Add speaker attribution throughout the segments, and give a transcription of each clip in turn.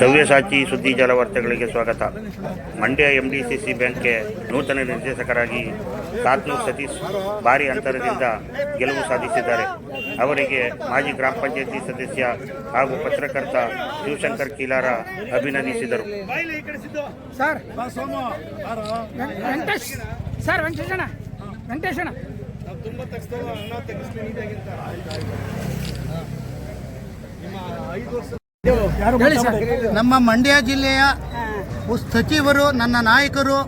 Speaker 1: ಸವ್ಯಸಾಚಿ ಸುದ್ದಿ ಜಲವಾರ್ತೆಗಳಿಗೆ ಸ್ವಾಗತ. Mandya M D C C ಬ್ಯಾಂಕ್ಗೆ ನೂತನ ನಿರ್ದೇಶಕರಾಗಿ ಸಾತ್ನೂರ್ ಸತೀಶ್ ಭಾರಿ ಅಂತರದಿಂದ ಗೆಲುವು ಸಾಧಿಸಿದ್ದಾರೆ. ಅವರಿಗೆ ಮಾಜಿ ಗ್ರಾಮ ಪಂಚಾಯತಿ ಸದಸ್ಯ ಹಾಗೂ ಪತ್ರಕರ್ತ ಶಿವಶಂಕರ್ ಕೀಲಾರ ಅಭಿನಂದಿಸಿದರು.
Speaker 2: ನಮ್ಮ ಮಂಡ್ಯ ಜಿಲ್ಲೆಯ ಸಚಿವರು ನನ್ನ ನಾಯಕರು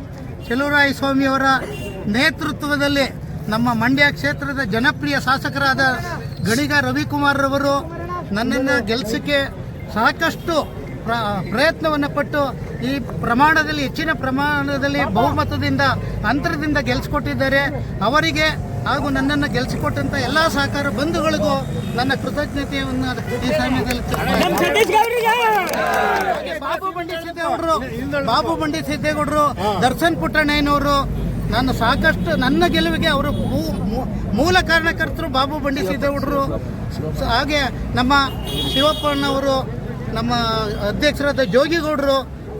Speaker 2: ಚೆಲುವರಾಯ ಸ್ವಾಮಿಯವರ ನೇತೃತ್ವದಲ್ಲಿ ನಮ್ಮ ಮಂಡ್ಯ ಕ್ಷೇತ್ರದ ಜನಪ್ರಿಯ ಶಾಸಕರಾದ ಗಣಿಗ ರವಿಕುಮಾರ್ರವರು ನನ್ನನ್ನು ಗೆಲ್ಲಿಸಕ್ಕೆ ಸಾಕಷ್ಟು ಪ್ರ- ಪ್ರಯತ್ನವನ್ನು ಪಟ್ಟು ಈ ಪ್ರಮಾಣದಲ್ಲಿ ಹೆಚ್ಚಿನ ಪ್ರಮಾಣದಲ್ಲಿ ಬಹುಮತದಿಂದ ಅಂತರದಿಂದ ಗೆಲ್ಸಿಕೊಟ್ಟಿದ್ದಾರೆ. ಅವರಿಗೆ ಹಾಗೂ ನನ್ನನ್ನು ಗೆಲ್ಸಿಕೊಟ್ಟಂಥ ಎಲ್ಲ ಸಹಕಾರ ಬಂಧುಗಳಿಗೂ ನನ್ನ ಕೃತಜ್ಞತೆಯನ್ನು ಈ ಸಮಯದಲ್ಲಿ ಹಾಗೆ ಬಾಬು ಬಂಡಿ ಸಿದ್ದೇಗೌಡರು ಬಾಬು ಬಂಡಿ ಸಿದ್ದೇಗೌಡರು, ದರ್ಶನ್ ಪುಟ್ಟಣ್ಣಯ್ಯನವರು, ನಾನು ಸಾಕಷ್ಟು ನನ್ನ ಗೆಲುವಿಗೆ ಅವರು ಮೂಲ ಕಾರಣಕರ್ತರು ಬಾಬು ಬಂಡಿ ಸಿದ್ದೇಗೌಡರು. ಹಾಗೆ ನಮ್ಮ ಶಿವಪ್ಪಣ್ಣವರು, ನಮ್ಮ ಅಧ್ಯಕ್ಷರಾದ ಜೋಗಿಗೌಡರು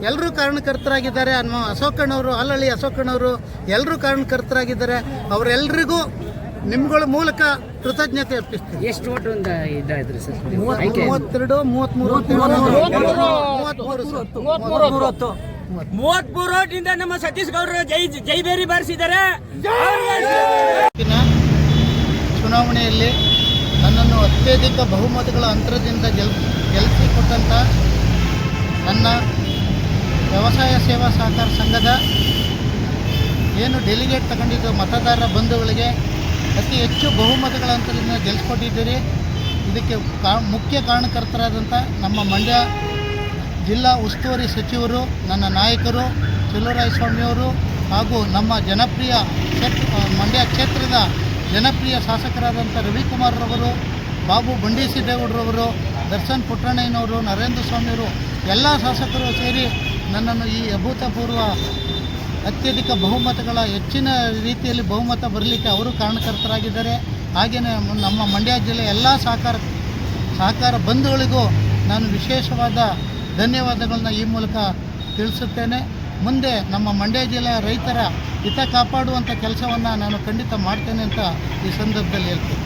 Speaker 2: ಎಲ್ಲರೂ ಕಾರಣಕರ್ತರಾಗಿದ್ದಾರೆ. ನಮ್ಮ ಅಶೋಕಣ್ಣವರು ಅಲ್ಲಳ್ಳಿ ಅಶೋಕಣ್ಣವರು ಎಲ್ಲರೂ ಕಾರಣಕರ್ತರಾಗಿದ್ದಾರೆ. ಅವರೆಲ್ಲರಿಗೂ ನಿಮ್ಗಳ ಮೂಲಕ ಕೃತಜ್ಞತೆ ಅರ್ಪಿಸ್ತೀನಿ.
Speaker 3: ಎಷ್ಟು ಓಟ್ ಒಂದು ಇದಾಯ್ತು ಸರ್?
Speaker 2: ಮೂವತ್ತೆರಡು ಮೂವತ್ಮೂರು ಮೂವತ್ಮೂರು.
Speaker 3: ಮೂವತ್ಮೂರು ಓಟಿಂದ ನಮ್ಮ ಸತೀಶ್ ಗೌಡರು ಜೈ ಜೈಬೇರಿ ಬಾರಿಸಿದ್ದಾರೆ.
Speaker 2: ಚುನಾವಣೆಯಲ್ಲಿ ನನ್ನನ್ನು ಅತ್ಯಧಿಕ ಬಹುಮತಗಳ ಅಂತರದಿಂದ ಗೆಲ್ ಗೆಲ್ಲಿಸಿಕೊಟ್ಟಂಥ ನನ್ನ ವ್ಯವಸಾಯ ಸೇವಾ ಸಹಕಾರ ಸಂಘದ ಏನು ಡೆಲಿಗೇಟ್ ತಗೊಂಡಿದ್ದು ಮತದಾರರ ಬಂಧುಗಳಿಗೆ ಅತಿ ಹೆಚ್ಚು ಬಹುಮತಗಳ ಅಂತರದಿಂದ ಇದಕ್ಕೆ ಕಾ, ಮುಖ್ಯ ಕಾರಣಕರ್ತರಾದಂಥ ನಮ್ಮ ಮಂಡ್ಯ ಜಿಲ್ಲಾ ಉಸ್ತುವಾರಿ ಸಚಿವರು, ನನ್ನ ನಾಯಕರು ಚಲುರಾಯಸ್ವಾಮಿಯವರು ಹಾಗೂ ನಮ್ಮ ಜನಪ್ರಿಯ ಕ್ಷೇತ್ರ ಮಂಡ್ಯ ಕ್ಷೇತ್ರದ ಜನಪ್ರಿಯ ಶಾಸಕರಾದಂಥ ರವಿಕುಮಾರ್ರವರು ಬಾಬು ಬಂಡಿ ಸಿದ್ದೇಗೌಡರವರು ದರ್ಶನ್ ಪುಟ್ಟಣ್ಣಯ್ಯನವರು ನರೇಂದ್ರ ಸ್ವಾಮಿಯವರು, ಎಲ್ಲ ಶಾಸಕರು ಸೇರಿ ನನ್ನನ್ನು ಈ ಅಭೂತಪೂರ್ವ ಅತ್ಯಧಿಕ ಬಹುಮತಗಳ ಹೆಚ್ಚಿನ ರೀತಿಯಲ್ಲಿ ಬಹುಮತ ಬರಲಿಕ್ಕೆ ಅವರು ಕಾರಣಕರ್ತರಾಗಿದ್ದಾರೆ. ಹಾಗೆಯೇ ನಮ್ಮ ಮಂಡ್ಯ ಜಿಲ್ಲೆಯ ಎಲ್ಲ ಸಹಕಾರ ಸಹಕಾರ ಬಂಧುಗಳಿಗೂ ನಾನು ವಿಶೇಷವಾದ ಧನ್ಯವಾದಗಳನ್ನ ಈ ಮೂಲಕ ತಿಳಿಸುತ್ತೇನೆ. ಮುಂದೆ ನಮ್ಮ ಮಂಡ್ಯ ಜಿಲ್ಲೆಯ ರೈತರ ಹಿತ ಕಾಪಾಡುವಂಥ ಕೆಲಸವನ್ನು ನಾನು ಖಂಡಿತ ಮಾಡ್ತೇನೆ ಅಂತ ಈ ಸಂದರ್ಭದಲ್ಲಿ ಹೇಳ್ತೀನಿ.